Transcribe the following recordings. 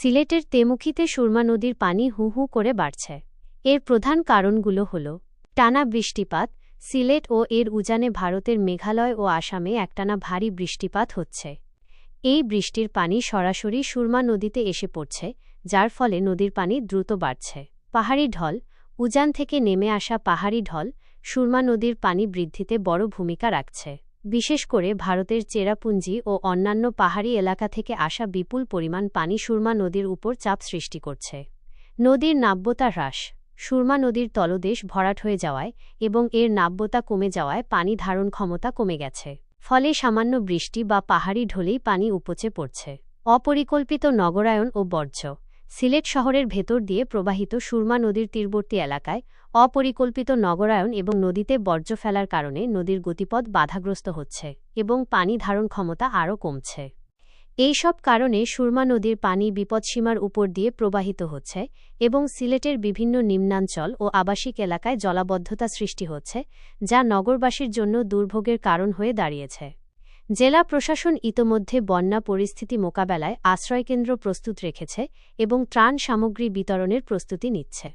সিলেটের তেমুখিতে সুরমা নদীর পানি হু হু করে বাড়ছে। এর প্রধান কারণগুলো হল, টানা বৃষ্টিপাত, সিলেট ও এর উজানে ভারতের মেঘালয় ও আসামে একটানা ভারী বৃষ্টিপাত হচ্ছে। এই বৃষ্টির পানি সরাসরি সুরমা নদীতে এসে পড়ছে, যার ফলে নদীর পানি দ্রুত বাড়ছে। পাহাড়ি ঢল, উজান থেকে নেমে আসা পাহাড়ি ঢল সুরমা নদীর পানি বৃদ্ধিতে বড় ভূমিকা রাখছে। বিশেষ করে ভারতের চেরাপুঞ্জি ও অন্যান্য পাহাড়ি এলাকা থেকে আসা বিপুল পরিমাণ পানি সুরমা নদীর উপর চাপ সৃষ্টি করছে। নদীর নাব্যতা হ্রাস। সুরমা নদীর তলদেশ ভরাট হয়ে যাওয়ায় এবং এর নাব্যতা কমে যাওয়ায় পানি ধারণ ক্ষমতা কমে গেছে। ফলে সামান্য বৃষ্টি বা পাহাড়ি ঢলেই পানি উপচে পড়ছে। অপরিকল্পিত নগরায়ন ও বর্জ্য। সিলেট শহরের ভেতর দিয়ে প্রবাহিত সুরমা নদীর তীরবর্তী এলাকায় অপরিকল্পিত নগরায়ন এবং নদীতে বর্জ্য ফেলার কারণে নদীর গতিপথ বাধাগ্রস্ত হচ্ছে এবং পানি ধারণ ক্ষমতা আরও কমছে। এই সব কারণে সুরমা নদীর পানি বিপদসীমার উপর দিয়ে প্রবাহিত হচ্ছে এবং সিলেটের বিভিন্ন নিম্নাঞ্চল ও আবাসিক এলাকায় জলাবদ্ধতা সৃষ্টি হচ্ছে, যা নগরবাসীর জন্য দুর্ভোগের কারণ হয়ে দাঁড়িয়েছে। জেলা প্রশাসন ইতোমধ্যে বন্যা পরিস্থিতি মোকাবেলায় আশ্রয়কেন্দ্র প্রস্তুত রেখেছে এবং ত্রাণ সামগ্রী বিতরণের প্রস্তুতি নিচ্ছে।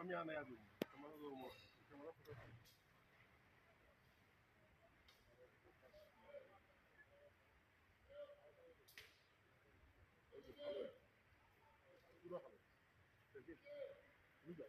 আমি আনাই position. We go.